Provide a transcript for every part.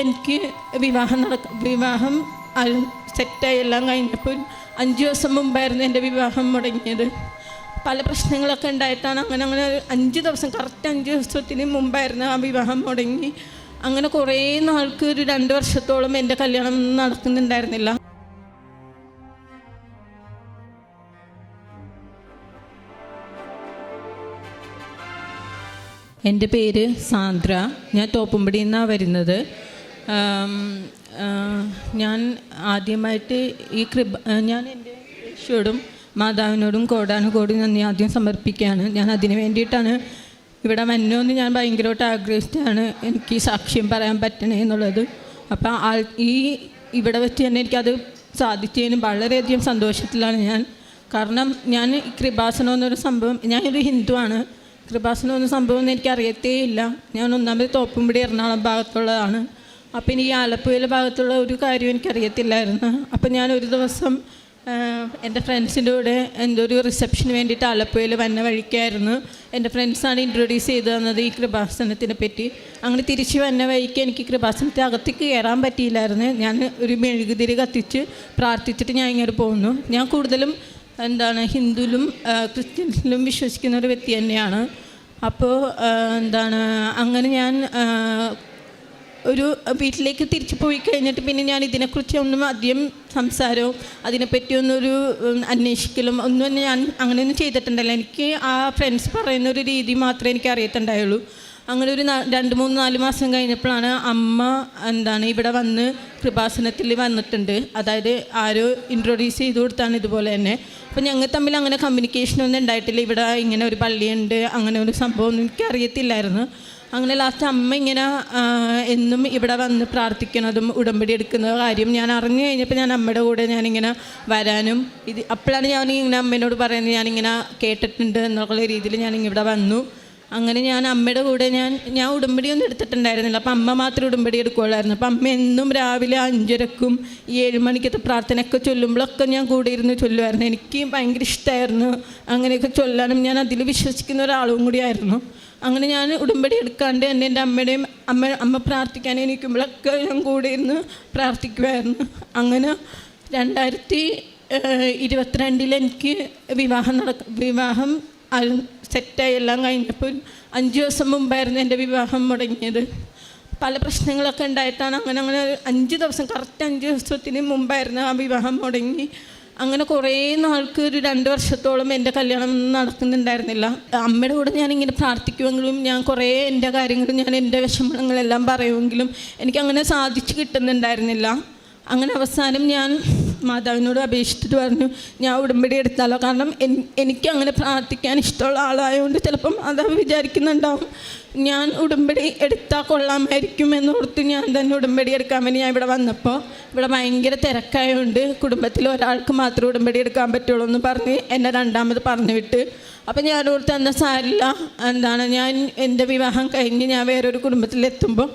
എനിക്ക് വിവാഹം നടക്ക വിവാഹം സെറ്റായി എല്ലാം കഴിഞ്ഞപ്പോൾ അഞ്ച് ദിവസം മുമ്പായിരുന്നു എന്റെ വിവാഹം മുടങ്ങിയത്. പല പ്രശ്നങ്ങളൊക്കെ ഉണ്ടായിട്ടാണ് അങ്ങനെ അങ്ങനെ അഞ്ച് ദിവസം കറക്റ്റ് അഞ്ച് ദിവസത്തിന് മുമ്പായിരുന്നു ആ വിവാഹം മുടങ്ങി. അങ്ങനെ കുറേ നാൾക്ക് ഒരു രണ്ട് വർഷത്തോളം എന്റെ കല്യാണം നടക്കുന്നുണ്ടായിരുന്നില്ല. എന്റെ പേര് സാന്ദ്ര. ഞാൻ തോപ്പുംപടിയിൽ നിന്നാണ് വരുന്നത്. ഞാൻ ആദ്യമായിട്ട് ഈ കൃപ ഞാൻ എന്റെ ഈശോടും മാതാവിനോടും കോടാനുകോടി നന്ദി ആദ്യം സമർപ്പിക്കുകയാണ്. ഞാൻ അതിന് വേണ്ടിയിട്ടാണ് ഇവിടെ വന്നോന്ന് ഞാൻ ഭയങ്കരമായിട്ട് ആഗ്രഹിച്ചിട്ടാണ് എനിക്ക് സാക്ഷ്യം പറയാൻ പറ്റണേ എന്നുള്ളത്. അപ്പം ആൾ ഈ ഇവിടെ വെച്ച് തന്നെ എനിക്കത് സാധിച്ചതിന് വളരെയധികം സന്തോഷത്തിലാണ് ഞാൻ. കാരണം ഞാൻ കൃപാസനം എന്നൊരു സംഭവം ഞാനൊരു ഹിന്ദുവാണ്. കൃപാസനം എന്ന സംഭവം ഒന്നും എനിക്ക് അറിയത്തേ ഇല്ല. ഞാൻ ഒന്നാമത് തോപ്പുംപടി എറണാകുളം ഭാഗത്തുള്ളതാണ്. അപ്പം ഇനി ഈ ആലപ്പുഴയിലെ ഭാഗത്തുള്ള ഒരു കാര്യം എനിക്കറിയത്തില്ലായിരുന്നു. അപ്പം ഞാൻ ഒരു ദിവസം എന്റെ ഫ്രണ്ട്സിന്റെ കൂടെ എന്തോ ഒരു റിസപ്ഷന് വേണ്ടിയിട്ട് ആലപ്പുഴയിൽ വന്ന വഴിക്കായിരുന്നു. എന്റെ ഫ്രണ്ട്സാണ് ഇൻട്രൊഡ്യൂസ് ചെയ്തു തന്നത് ഈ കൃപാസനത്തിനെ പറ്റി. അങ്ങനെ തിരിച്ച് വന്ന വഴിക്ക് എനിക്ക് കൃപാസനത്തെ അകത്തേക്ക് കയറാൻ പറ്റിയില്ലായിരുന്നു. ഞാൻ ഒരു മെഴുകുതിരി കത്തിച്ച് പ്രാർത്ഥിച്ചിട്ട് ഞാൻ ഇങ്ങനെ പോകുന്നു ഞാൻ കൂടുതലും എന്താണ് ഹിന്ദുവിലും ക്രിസ്ത്യൻസിലും വിശ്വസിക്കുന്ന ഒരു വ്യക്തി തന്നെയാണ്. അപ്പോൾ എന്താണ് അങ്ങനെ ഞാൻ ഒരു വീട്ടിലേക്ക് തിരിച്ചു പോയി കഴിഞ്ഞിട്ട് പിന്നെ ഞാൻ ഇതിനെക്കുറിച്ച് ഒന്നും അധികം സംസാരവും അതിനെപ്പറ്റി ഉം, അന്വേഷിക്കലും ഒന്നും ഞാൻ അങ്ങനെയൊന്നും ചെയ്തിട്ടുണ്ടല്ലോ. എനിക്ക് ആ ഫ്രണ്ട്സ് പറയുന്ന ഒരു രീതി മാത്രമേ എനിക്ക് അറിയത്തുണ്ടായുള്ളൂ. അങ്ങനെ ഒരു രണ്ട് മൂന്ന് നാല് മാസം കഴിഞ്ഞപ്പോഴാണ് അമ്മ എന്താണ് ഇവിടെ വന്ന് കൃപാസനത്തിൽ വന്നിട്ടുണ്ട്. അതായത് ആരോ ഇൻട്രൊഡ്യൂസ് ചെയ്ത് കൊടുത്താണ് ഇതുപോലെ തന്നെ. അപ്പോൾ ഞങ്ങൾ തമ്മിൽ അങ്ങനെ കമ്മ്യൂണിക്കേഷനൊന്നും ഉണ്ടായിട്ടില്ല. ഇവിടെ ഇങ്ങനെ ഒരു പള്ളിയുണ്ട് അങ്ങനെ ഒരു സംഭവം ഒന്നും എനിക്ക് അറിയത്തില്ലായിരുന്നു അങ്ങനെ ലാസ്റ്റ് അമ്മ ഇങ്ങനെ എന്നും ഇവിടെ വന്ന് പ്രാർത്ഥിക്കുന്നതും ഉടമ്പടി എടുക്കുന്ന കാര്യം ഞാൻ അറിഞ്ഞു കഴിഞ്ഞപ്പോൾ ഞാൻ അമ്മയുടെ കൂടെ ഞാനിങ്ങനെ വരാനും ഇത് അപ്പോഴാണ് ഞാൻ ഇങ്ങനെ അമ്മേനോട് പറയുന്നത് ഞാനിങ്ങനെ കേട്ടിട്ടുണ്ട് എന്നുള്ള രീതിയിൽ ഞാൻ ഇവിടെ വന്നു. അങ്ങനെ ഞാൻ അമ്മയുടെ കൂടെ ഞാൻ ഞാൻ ഉടമ്പടിയൊന്നും എടുത്തിട്ടുണ്ടായിരുന്നില്ല. അപ്പം അമ്മ മാത്രമേ ഉടമ്പടി എടുക്കുകയുള്ളായിരുന്നു. അപ്പം അമ്മ എന്നും രാവിലെ അഞ്ചരക്കും ഈ ഏഴ് മണിക്കത്തെ പ്രാർത്ഥനയൊക്കെ ചൊല്ലുമ്പോഴൊക്കെ ഞാൻ കൂടെ ഇരുന്ന് ചൊല്ലുമായിരുന്നു. എനിക്ക് ഭയങ്കര ഇഷ്ടമായിരുന്നു അങ്ങനെയൊക്കെ ചൊല്ലാനും. ഞാൻ അതിൽ വിശ്വസിക്കുന്ന ഒരാളും കൂടിയായിരുന്നു. അങ്ങനെ ഞാൻ ഉടമ്പടി എടുക്കാണ്ട് എന്നെ എന്റെ അമ്മയുടെയും അമ്മ അമ്മ പ്രാർത്ഥിക്കാൻ എനിക്കുമ്പോഴൊക്കെ ഞാൻ കൂടെ ഇരുന്ന് പ്രാർത്ഥിക്കുമായിരുന്നു അങ്ങനെ രണ്ടായിരത്തി ഇരുപത്തിരണ്ടിൽ എനിക്ക് വിവാഹം നടക്ക വിവാഹം സെറ്റായി എല്ലാം കഴിഞ്ഞപ്പോൾ അഞ്ച് ദിവസം മുമ്പായിരുന്നു എന്റെ വിവാഹം മുടങ്ങിയത്. പല പ്രശ്നങ്ങളൊക്കെ ഉണ്ടായിട്ടാണ് അങ്ങനെ അങ്ങനെ അഞ്ച് ദിവസം കറക്റ്റ് അഞ്ച് ദിവസത്തിന് മുമ്പായിരുന്നു ആ വിവാഹം മുടങ്ങി. അങ്ങനെ കുറേ നാൾക്ക് ഒരു രണ്ട് വർഷത്തോളം എന്റെ കല്യാണം നടക്കുന്നുണ്ടായിരുന്നില്ല അമ്മയുടെ കൂടെ ഞാൻ ഇങ്ങനെ പ്രാർത്ഥിക്കുമെങ്കിലും ഞാൻ കുറേ എന്റെ കാര്യങ്ങൾ ഞാൻ എന്റെ വിഷമങ്ങളെല്ലാം പറയുമെങ്കിലും എനിക്കങ്ങനെ സാധിച്ചു കിട്ടുന്നുണ്ടായിരുന്നില്ല. അങ്ങനെ അവസാനം ഞാൻ മാതാവിനോട് അപേക്ഷിച്ചിട്ട് പറഞ്ഞു ഞാൻ ഉടമ്പടി എടുത്താലോ? കാരണം എനിക്ക് അങ്ങനെ പ്രാർത്ഥിക്കാൻ ഇഷ്ടമുള്ള ആളായതുകൊണ്ട് ചിലപ്പം അത് വിചാരിക്കുന്നുണ്ടാവും. ഞാൻ ഉടമ്പടി എടുത്താൽ കൊള്ളാമായിരിക്കും എന്നോർത്ത് ഞാൻ തന്നെ ഉടമ്പടി എടുക്കാൻ വേണ്ടി ഞാൻ ഇവിടെ വന്നപ്പോൾ ഇവിടെ ഭയങ്കര തിരക്കായതുകൊണ്ട് കുടുംബത്തിൽ ഒരാൾക്ക് മാത്രമേ ഉടമ്പടി എടുക്കാൻ പറ്റുള്ളൂ എന്ന് പറഞ്ഞ് എന്നെ രണ്ടാമത് പറഞ്ഞു വിട്ട്. അപ്പം ഞാൻ ഓർത്ത് എന്നാൽ സാരില്ല എന്താണ് ഞാൻ എന്റെ വിവാഹം കഴിഞ്ഞ് ഞാൻ വേറൊരു കുടുംബത്തിലെത്തുമ്പോൾ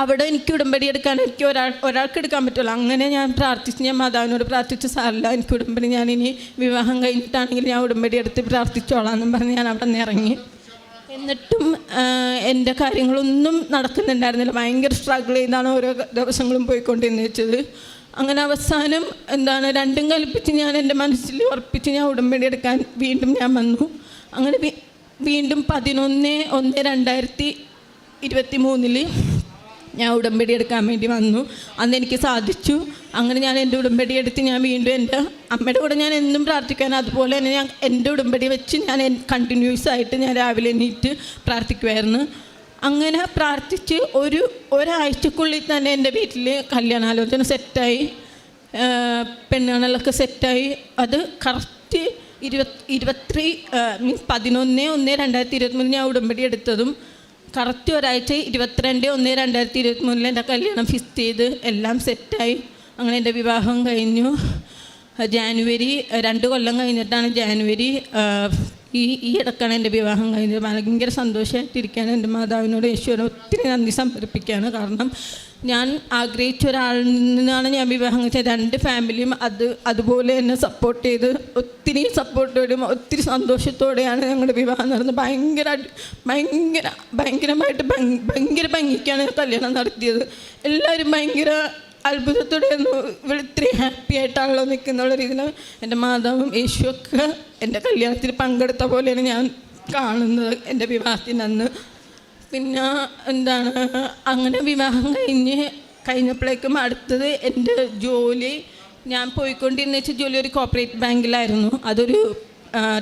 അവിടെ എനിക്ക് ഉടമ്പടി എടുക്കാൻ എനിക്ക് ഒരാൾ ഒരാൾക്ക് എടുക്കാൻ പറ്റുള്ളൂ അങ്ങനെ ഞാൻ പ്രാർത്ഥിച്ച് ഞാൻ മാതാവിനോട് പ്രാർത്ഥിച്ച് സാറില്ല എനിക്ക് ഉടമ്പടി ഞാൻ ഇനി വിവാഹം കഴിഞ്ഞിട്ടാണെങ്കിൽ ഞാൻ ഉടമ്പടി എടുത്ത് പ്രാർത്ഥിച്ചോളാം എന്നും പറഞ്ഞ് ഞാൻ അവിടെ നിന്ന് ഇറങ്ങി. എന്നിട്ടും എന്റെ കാര്യങ്ങളൊന്നും നടക്കുന്നുണ്ടായിരുന്നില്ല. ഭയങ്കര സ്ട്രഗിൾ ചെയ്താണ് ഓരോ ദിവസങ്ങളും പോയിക്കൊണ്ടിരുന്നു വെച്ചത് അങ്ങനെ അവസാനം എന്താണ് രണ്ടും കൽപ്പിച്ച് ഞാൻ എന്റെ മനസ്സിൽ ഉറപ്പിച്ച് ഞാൻ ഉടമ്പടി എടുക്കാൻ വീണ്ടും ഞാൻ വന്നു. അങ്ങനെ വീണ്ടും പതിനൊന്ന് ഒന്ന് രണ്ടായിരത്തി ഇരുപത്തി മൂന്നിൽ ഞാൻ ഉടമ്പടി എടുക്കാൻ വേണ്ടി വന്നു. അന്ന് എനിക്ക് സാധിച്ചു. അങ്ങനെ ഞാൻ എന്റെ ഉടമ്പടി എടുത്ത് ഞാൻ വീണ്ടും എന്റെ അമ്മയുടെ കൂടെ ഞാൻ എന്നും പ്രാർത്ഥിക്കാൻ അതുപോലെ തന്നെ ഞാൻ എന്റെ ഉടമ്പടി വെച്ച് ഞാൻ കണ്ടിന്യൂസ് ആയിട്ട് ഞാൻ രാവിലെ എണീറ്റ് പ്രാർത്ഥിക്കുമായിരുന്നു അങ്ങനെ പ്രാർത്ഥിച്ച് ഒരു ഒരാഴ്ചക്കുള്ളിൽ തന്നെ എന്റെ വീട്ടിൽ കല്യാണാലോചന സെറ്റായി. പെണ്ണുകളൊക്കെ സെറ്റായി. അത് കറക്റ്റ് ഇരുപത്തി ഇരുപത്തി മീൻസ് പതിനൊന്ന് ഒന്ന് രണ്ടായിരത്തി ഇരുപത്തിമൂന്ന് ഞാൻ ഉടമ്പടി എടുത്തതും കറക്റ്റ് ഒരാഴ്ച ഇരുപത്തിരണ്ട് ഒന്ന് രണ്ടായിരത്തി ഇരുപത്തി മൂന്നിൽ എന്റെ കല്യാണം ഫിക്സ് ചെയ്ത് എല്ലാം സെറ്റായി അങ്ങനെ എന്റെ വിവാഹം കഴിഞ്ഞു. ജാനുവരി രണ്ട് കൊല്ലം കഴിഞ്ഞിട്ടാണ് ജാനുവരി ഈ ഈ ഇടക്കാണ് എന്റെ വിവാഹം കഴിഞ്ഞത്. ഭയങ്കര സന്തോഷമായിട്ടിരിക്കുകയാണ് എന്റെ മാതാവിനോട് യേശുവിനെ ഒത്തിരി നന്ദി സമർപ്പിക്കുകയാണ് കാരണം ഞാൻ ആഗ്രഹിച്ച ഒരാളിൽ നിന്നാണ് ഞാൻ വിവാഹം കഴിച്ചത്. രണ്ട് ഫാമിലിയും അത് അതുപോലെ എന്നെ സപ്പോർട്ട് ചെയ്ത് ഒത്തിരി സപ്പോർട്ടോടും ഒത്തിരി സന്തോഷത്തോടെയാണ് ഞങ്ങളുടെ വിവാഹം നടന്നത്. ഭയങ്കര ഭയങ്കര ഭയങ്കരമായിട്ട് ഭയങ്കര ഭംഗിക്കാണ് കല്യാണം നടത്തിയത്. എല്ലാവരും ഭയങ്കര അത്ഭുതത്തോടെയായിരുന്നു ഇവിടെ ഇത്രയും ഹാപ്പി ആയിട്ടാണല്ലോ നിൽക്കുന്നുള്ള രീതിയിൽ എന്റെ മാതാവും യേശുവൊക്കെ എന്റെ കല്യാണത്തിൽ പങ്കെടുത്ത പോലെയാണ് ഞാൻ കാണുന്നത് എന്റെ വിവാഹത്തിന് അന്ന് പിന്നെ എന്താണ് അങ്ങനെ വിവാഹം കഴിഞ്ഞ് കഴിഞ്ഞപ്പോഴേക്കും അടുത്തത് എന്റെ ജോലി. ഞാൻ പോയിക്കൊണ്ടിരുന്ന വെച്ചാൽ ജോലി ഒരു കോപ്പറേറ്റ് ബാങ്കിലായിരുന്നു. അതൊരു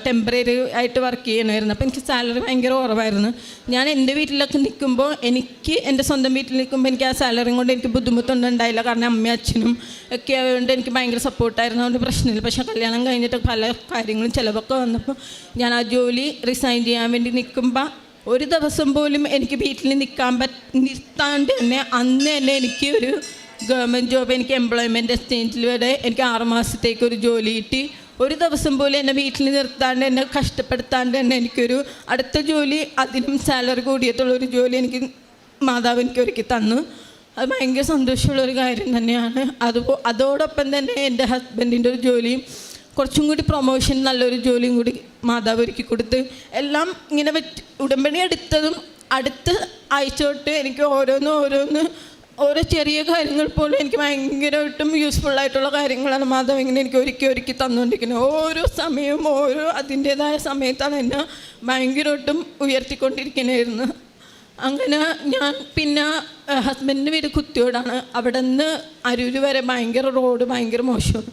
ടെമ്പററി ആയിട്ട് വർക്ക് ചെയ്യണമായിരുന്നു. അപ്പോൾ എനിക്ക് സാലറി ഭയങ്കര കുറവായിരുന്നു. ഞാൻ എന്റെ വീട്ടിലൊക്കെ നിൽക്കുമ്പോൾ എനിക്ക് എന്റെ സ്വന്തം വീട്ടിൽ നിൽക്കുമ്പോൾ എനിക്ക് ആ സാലറി കൊണ്ട് എനിക്ക് ബുദ്ധിമുട്ടൊന്നും ഉണ്ടായില്ല. കാരണം അമ്മയും അച്ഛനും ഒക്കെ ആയതുകൊണ്ട് എനിക്ക് ഭയങ്കര സപ്പോർട്ടായിരുന്നു അതുകൊണ്ട് പ്രശ്നമില്ല. പക്ഷേ കല്യാണം കഴിഞ്ഞിട്ട് പല കാര്യങ്ങളും ചിലവൊക്കെ വന്നപ്പോൾ ഞാൻ ആ ജോലി റിസൈൻ ചെയ്യാൻ വേണ്ടി നിൽക്കുമ്പോൾ ഒരു ദിവസം പോലും എനിക്ക് വീട്ടിൽ നിൽക്കാൻ പറ്റ നിർത്താണ്ട് തന്നെ അന്ന് തന്നെ എനിക്ക് ഒരു ഗവൺമെന്റ് ജോബ് എനിക്ക് എംപ്ലോയ്മെന്റ് എക്സ്ചേഞ്ചിൽ വരെ എനിക്ക് ആറുമാസത്തേക്ക് ഒരു ജോലി കിട്ടി. ഒരു ദിവസം പോലും എന്നെ വീട്ടിൽ നിർത്താണ്ട് എന്നെ കഷ്ടപ്പെടുത്താണ്ട് തന്നെ എനിക്കൊരു അടുത്ത ജോലി അതിനും സാലറി കൂടിയിട്ടുള്ള ഒരു ജോലി എനിക്ക് മാതാവ് എനിക്ക് ഒരുക്കി തന്നു. അത് ഭയങ്കര സന്തോഷമുള്ള ഒരു കാര്യം തന്നെയാണ്. അതുപോ അതോടൊപ്പം തന്നെ എന്റെ ഹസ്ബൻഡിന്റെ ഒരു ജോലിയും കുറച്ചും കൂടി പ്രൊമോഷൻ നല്ലൊരു ജോലിയും കൂടി മാതാവ് ഒരുക്കി കൊടുത്ത് എല്ലാം ഇങ്ങനെ വെച്ച് ഉടമ്പടി എടുത്തതും അടുത്ത ആഴ്ച തൊട്ട് എനിക്ക് ഓരോന്ന് ഓരോന്ന് ഓരോ ചെറിയ കാര്യങ്ങൾ പോലും എനിക്ക് ഭയങ്കരമായിട്ടും യൂസ്ഫുൾ ആയിട്ടുള്ള കാര്യങ്ങളാണ് മാതാവ് ഇങ്ങനെ എനിക്ക് ഒരുക്കി ഒരുക്കി തന്നുകൊണ്ടിരിക്കുന്നത്. ഓരോ സമയവും ഓരോ അതിന്റേതായ സമയത്താണ് എന്നെ ഭയങ്കരമായിട്ടും ഉയർത്തിക്കൊണ്ടിരിക്കണമായിരുന്നു അങ്ങനെ ഞാൻ പിന്നെ ഹസ്ബൻഡിന്റെ വീട് കുത്തിയോടാണ്. അവിടെ നിന്ന് അരൂര് വരെ ഭയങ്കര റോഡ് ഭയങ്കര മോശമാണ്.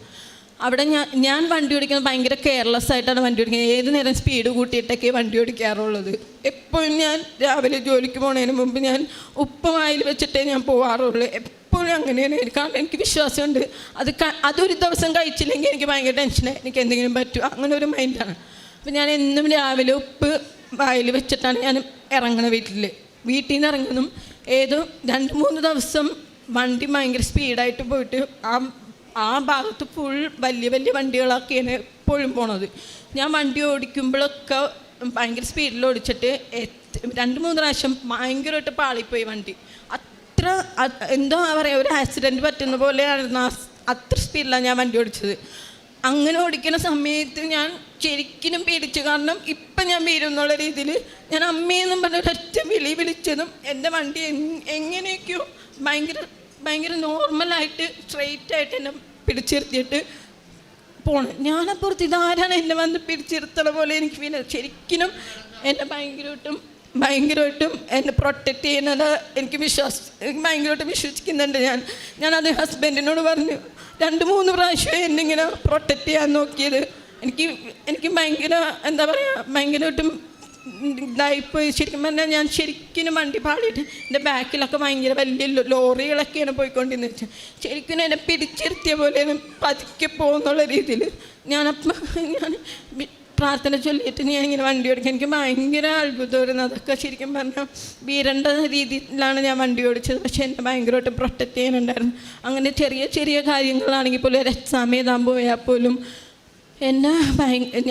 അവിടെ ഞാൻ ഞാൻ വണ്ടി ഓടിക്കുന്നത് ഭയങ്കര കെയർലെസ് ആയിട്ടാണ് വണ്ടി ഓടിക്കുന്നത്. ഏത് നേരം സ്പീഡ് കൂട്ടിയിട്ടൊക്കെ വണ്ടി ഓടിക്കാറുള്ളത്. എപ്പോഴും ഞാൻ രാവിലെ ജോലിക്ക് പോണതിന് മുമ്പ് ഞാൻ ഉപ്പുമായിൽ വെച്ചിട്ടേ ഞാൻ പോവാറുള്ളൂ. എപ്പോഴും അങ്ങനെയാണ്. കാരണം എനിക്ക് വിശ്വാസമുണ്ട്. അത് അതൊരു ദിവസം കഴിച്ചില്ലെങ്കിൽ എനിക്ക് ഭയങ്കര ടെൻഷനായി എനിക്ക് എന്തെങ്കിലും പറ്റും. അങ്ങനെ ഒരു മൈൻഡാണ് അപ്പം ഞാൻ എന്നും രാവിലെ ഉപ്പ് വായിൽ വെച്ചിട്ടാണ് ഞാൻ ഇറങ്ങണ വീട്ടിൽ വീട്ടിൽ നിന്ന് ഇറങ്ങുന്നതും ഏതോ രണ്ട് മൂന്ന് ദിവസം വണ്ടി ഭയങ്കര സ്പീഡായിട്ട് പോയിട്ട് ആ ആ ഭാഗത്ത് ഫുൾ വലിയ വലിയ വണ്ടികളൊക്കെയാണ് എപ്പോഴും പോണത്. ഞാൻ വണ്ടി ഓടിക്കുമ്പോഴൊക്കെ ഭയങ്കര സ്പീഡിൽ ഓടിച്ചിട്ട് രണ്ട് മൂന്ന് പ്രാവശ്യം ഭയങ്കരമായിട്ട് പാളിപ്പോയി വണ്ടി. അത്ര അത് എന്തോ പറയുക ഒരു ആക്സിഡന്റ് പറ്റുന്ന പോലെയായിരുന്നു അത്ര സ്പീഡിലാണ് ഞാൻ വണ്ടി ഓടിച്ചത്. അങ്ങനെ ഓടിക്കുന്ന സമയത്ത് ഞാൻ ശരിക്കും പേടിച്ചു. കാരണം ഇപ്പം ഞാൻ വീരും എന്നുള്ള രീതിയിൽ ഞാൻ അമ്മയെന്നും പറഞ്ഞ ഒരൊറ്റ വിളി വിളിച്ചതും എന്റെ വണ്ടി എങ്- എങ്ങനെയൊക്കെയോ ഭയങ്കര ഭയങ്കര നോർമലായിട്ട് സ്ട്രെയിറ്റ് ആയിട്ട് എന്നെ പിടിച്ചിരുത്തിയിട്ട് പോണ്. ഞാനപ്പുറത്ത് ഇതാരാണ് എന്നെ വന്ന് പിടിച്ചിരുത്തണ പോലെ എനിക്ക് പിന്നെ ശരിക്കും എന്നെ ഭയങ്കരമായിട്ടും ഭയങ്കരമായിട്ടും എന്നെ പ്രൊട്ടക്റ്റ് ചെയ്യുന്നത് എനിക്ക് വിശ്വാസ എനിക്ക് ഭയങ്കരമായിട്ട് വിശ്വസിക്കുന്നുണ്ട് ഞാൻ. ഞാനത് ഹസ്ബൻഡിനോട് പറഞ്ഞു രണ്ട് മൂന്ന് പ്രാവശ്യം എന്നെ ഇങ്ങനെ പ്രൊട്ടക്റ്റ് ചെയ്യാൻ നോക്കിയത്. എനിക്ക് എനിക്ക് ഭയങ്കര എന്താ പറയുക ഭയങ്കരമായിട്ടും ഇതായിപ്പോയി ശരിക്കും പറഞ്ഞാൽ ഞാൻ ശരിക്കും വണ്ടി പാടിയിട്ട് എന്റെ ബാക്കിലൊക്കെ ഭയങ്കര വലിയ ലോറികളൊക്കെയാണ് പോയിക്കൊണ്ടിരുന്നത്. വെച്ചാൽ ശരിക്കും എന്നെ പിടിച്ചിരുത്തിയ പോലെയാണ് പതുക്കെ പോകുന്നുള്ള രീതിയിൽ ഞാനപ്പം ഞാൻ പ്രാർത്ഥന ചൊല്ലിയിട്ട് ഞാൻ ഇങ്ങനെ വണ്ടി ഓടിക്കാൻ എനിക്ക് ഭയങ്കര അത്ഭുതമായിരുന്നു. അതൊക്കെ ശരിക്കും പറഞ്ഞാൽ വീരണ്ട രീതിയിലാണ് ഞാൻ വണ്ടി ഓടിച്ചത്. പക്ഷേ എന്നെ ഭയങ്കരമായിട്ട് പ്രൊട്ടക്റ്റ് ചെയ്യാനുണ്ടായിരുന്നു. അങ്ങനെ ചെറിയ ചെറിയ കാര്യങ്ങളാണെങ്കിൽ പോലും ഒരു എക്സാം എഴുതാൻ പോയാൽ പോലും എന്നെ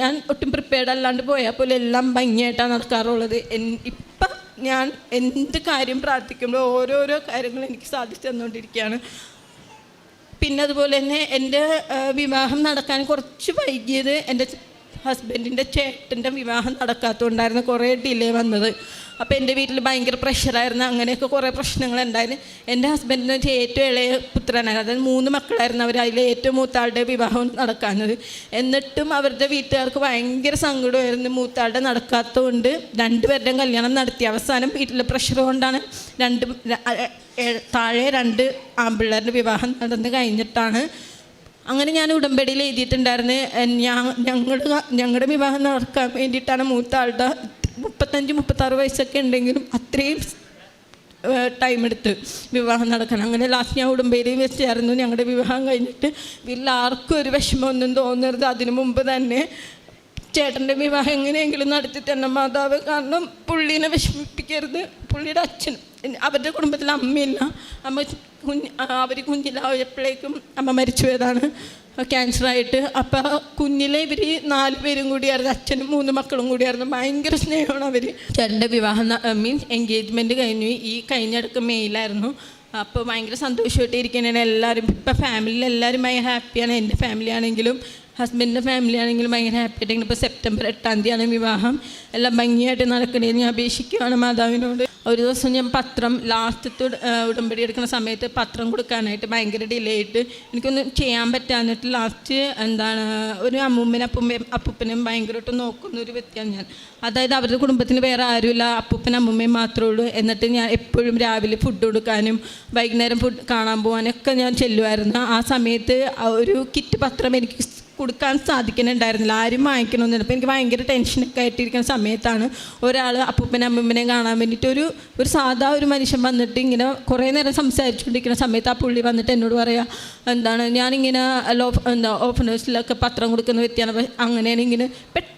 ഞാൻ ഒട്ടും പ്രിപ്പയർഡ് അല്ലാണ്ട് പോയാൽ പോലും എല്ലാം ഭംഗിയായിട്ടാണ് നടക്കാറുള്ളത്. ഇപ്പം ഞാൻ എന്ത് കാര്യം പ്രാർത്ഥിക്കുമ്പോൾ ഓരോരോ കാര്യങ്ങൾ എനിക്ക് സാധിച്ചു തന്നുകൊണ്ടിരിക്കുകയാണ് പിന്നെ അതുപോലെ തന്നെ എന്റെ വിവാഹം നടക്കാൻ കുറച്ച് വൈകിയത് എന്റെ ഹസ്ബൻഡിന്റെ ചേട്ടന്റെ വിവാഹം നടക്കാത്തതുകൊണ്ടായിരുന്നു കുറേ ഡിലേ വന്നത്. അപ്പോൾ എന്റെ വീട്ടിൽ ഭയങ്കര പ്രഷറായിരുന്നു അങ്ങനെയൊക്കെ കുറേ പ്രശ്നങ്ങൾ പ്രശ്നങ്ങളുണ്ടായിരുന്നു എന്റെ ഹസ്ബൻഡിന് വെച്ചാൽ ഏറ്റവും ഇളയ പുത്രനാണ്. അതായത് മൂന്ന് മക്കളായിരുന്നു അവർ അതിൽ ഏറ്റവും മൂത്താളുടെ വിവാഹം നടക്കാഞ്ഞത്. എന്നിട്ടും അവരുടെ വീട്ടുകാർക്ക് ഭയങ്കര സങ്കടമായിരുന്നു. മൂത്താളുടെ നടക്കാത്തതുകൊണ്ട് രണ്ടുപേരുടെയും കല്യാണം നടത്തി. അവസാനം വീട്ടിലെ പ്രഷർ കൊണ്ടാണ് രണ്ട് താഴെ രണ്ട് ആമ്പിള്ളേരുടെ വിവാഹം നടന്ന് കഴിഞ്ഞിട്ടാണ്. അങ്ങനെ ഞാൻ ഉടമ്പടിയിൽ എഴുതിയിട്ടുണ്ടായിരുന്നു. ഞാൻ ഞങ്ങളുടെ ഞങ്ങളുടെ വിവാഹം നടക്കാൻ വേണ്ടിയിട്ടാണ് മൂത്ത ആളുടെ മുപ്പത്തഞ്ച് മുപ്പത്താറ് വയസ്സൊക്കെ ഉണ്ടെങ്കിലും അത്രയും ടൈം എടുത്ത് വിവാഹം നടക്കണം അങ്ങനെ ലാസ്റ്റ് ഞാൻ ഉടുമ്പേരിയും വെച്ചായിരുന്നു. ഞങ്ങളുടെ വിവാഹം കഴിഞ്ഞിട്ട് വീട്ടിൽ ആർക്കും ഒരു വിഷമമൊന്നും തോന്നരുത്. അതിനു മുമ്പ് തന്നെ ചേട്ടന്റെ വിവാഹം എങ്ങനെയെങ്കിലും നടത്തി തന്നെ മാതാവ് കാരണം പുള്ളീനെ വിഷമിപ്പിക്കരുത്. പുള്ളിയുടെ അച്ഛൻ അവരുടെ കുടുംബത്തിൽ അമ്മയില്ല. അമ്മ കുഞ്ഞ് അവർ കുഞ്ഞിലായപ്പോഴേക്കും അമ്മ മരിച്ചു പോയതാണ്. ക്യാൻസറായിട്ട് അപ്പോൾ കുഞ്ഞിലെ ഇവർ നാല് പേരും കൂടിയായിരുന്നു അച്ഛനും മൂന്ന് മക്കളും കൂടിയായിരുന്നു ഭയങ്കര സ്നേഹമാണ് അവർ ചേട്ടന്റെ വിവാഹം മീൻസ് എൻഗേജ്മെന്റ് കഴിഞ്ഞു. ഈ കഴിഞ്ഞിടക്ക് മെയിലായിരുന്നു അപ്പോൾ ഭയങ്കര സന്തോഷമായിട്ട് ഇരിക്കുന്നതാണ് എല്ലാവരും ഇപ്പം ഫാമിലിയിൽ എല്ലാവരും ഭയങ്കര ഹാപ്പിയാണ് എന്റെ ഫാമിലി ആണെങ്കിലും ഹസ്ബൻഡിന്റെ ഫാമിലി ആണെങ്കിലും ഭയങ്കര ഹാപ്പി ആയിട്ട് ഇപ്പോൾ സെപ്റ്റംബർ എട്ടാം തീയതിയാണ് വിവാഹം. എല്ലാം ഭംഗിയായിട്ട് നടക്കണേന്ന് ഞാൻ അപേക്ഷിക്കുകയാണ് മാതാവിനോട്. ഒരു ദിവസം ഞാൻ പത്രം ലാസ്റ്റത്തെ ഉട- ആ, ഉടമ്പടി എടുക്കുന്ന സമയത്ത് പത്രം കൊടുക്കാനായിട്ട് ഭയങ്കര ഡിലേ ആയിട്ട് എനിക്കൊന്നും ചെയ്യാൻ പറ്റാന്നിട്ട് ലാസ്റ്റ് എന്താണ് ഒരു അമ്മൂമ്മനും അപ്പൂമ്മയും അപ്പൂപ്പനും ഭയങ്കരമായിട്ട് നോക്കുന്ന ഒരു വ്യക്തിയാണ് ഞാൻ. അതായത് അവരുടെ കുടുംബത്തിന് വേറെ ആരുമില്ല അപ്പൂപ്പനും അമ്മൂമ്മയും മാത്രമേ ഉള്ളൂ. എന്നിട്ട് ഞാൻ എപ്പോഴും രാവിലെ ഫുഡ് കൊടുക്കാനും വൈകുന്നേരം ഫുഡ് കാണാൻ പോകാനൊക്കെ ഞാൻ ചെല്ലുമായിരുന്നു. ആ സമയത്ത് ഒരു കിറ്റ് പത്രം എനിക്ക് കൊടുക്കാൻ സാധിക്കുന്നുണ്ടായിരുന്നില്ല. ആരും വാങ്ങിക്കണമെന്നില്ല അപ്പോൾ എനിക്ക് ഭയങ്കര ടെൻഷനൊക്കെ ആയിട്ടിരിക്കുന്ന സമയത്താണ് ഒരാൾ അപ്പൂപ്പനെ അമ്മൂമ്മനെ കാണാൻ വേണ്ടിയിട്ട് ഒരു ഒരു സാധാ ഒരു മനുഷ്യൻ വന്നിട്ട് ഇങ്ങനെ കുറേ നേരം സംസാരിച്ചുകൊണ്ടിരിക്കുന്ന സമയത്ത് ആ പുള്ളി വന്നിട്ട് എന്നോട് പറയാ എന്താണ്? ഞാനിങ്ങനെ ലോ എന്താ ഓഫനേഴ്സിലൊക്കെ പത്രം കൊടുക്കുന്ന വ്യക്തിയാണ്. അങ്ങനെയാണ് ഇങ്ങനെ പെട്ടെന്ന്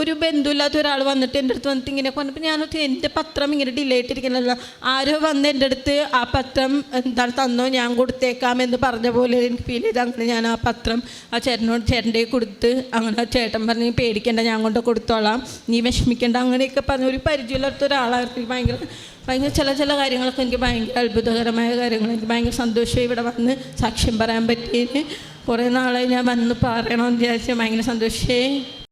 ഒരു ബന്ധുവില്ലാത്ത ഒരാൾ വന്നിട്ട് എന്റെ അടുത്ത് വന്നിട്ട് ഇങ്ങനെ പറഞ്ഞപ്പോൾ ഞാൻ എന്റെ പത്രം ഇങ്ങനെ ഡിലേ ആയിട്ടിരിക്കണല്ലോ ആരോ വന്ന് എന്റെ അടുത്ത് ആ പത്രം എന്താണ് തന്നോ ഞാൻ കൊടുത്തേക്കാം എന്ന് പറഞ്ഞ പോലെ എനിക്ക് ഫീൽ ചെയ്ത്. അങ്ങനെ ഞാൻ ആ പത്രം ആ ചേട്ടനോട് ചേട്ടന്റെ കൊടുത്ത് അങ്ങനെ ആ ചേട്ടൻ പറഞ്ഞ് പേടിക്കേണ്ട ഞാൻ കൊണ്ട് കൊടുത്തോളാം. നീ വിഷമിക്കേണ്ട. അങ്ങനെയൊക്കെ പറഞ്ഞ ഒരു പരിചയമില്ലാത്ത ഒരാളായിരുന്നു. ഭയങ്കര ഭയങ്കര ചില ചില കാര്യങ്ങളൊക്കെ എനിക്ക് ഭയങ്കര അത്ഭുതകരമായ കാര്യങ്ങൾ. എനിക്ക് ഭയങ്കര സന്തോഷമായി ഇവിടെ വന്ന് സാക്ഷ്യം പറയാൻ പറ്റിയതിന് കുറേ നാളായി ഞാൻ വന്ന് പറയണമെന്ന് വിചാരിച്ച് ഭയങ്കര സന്തോഷമായി.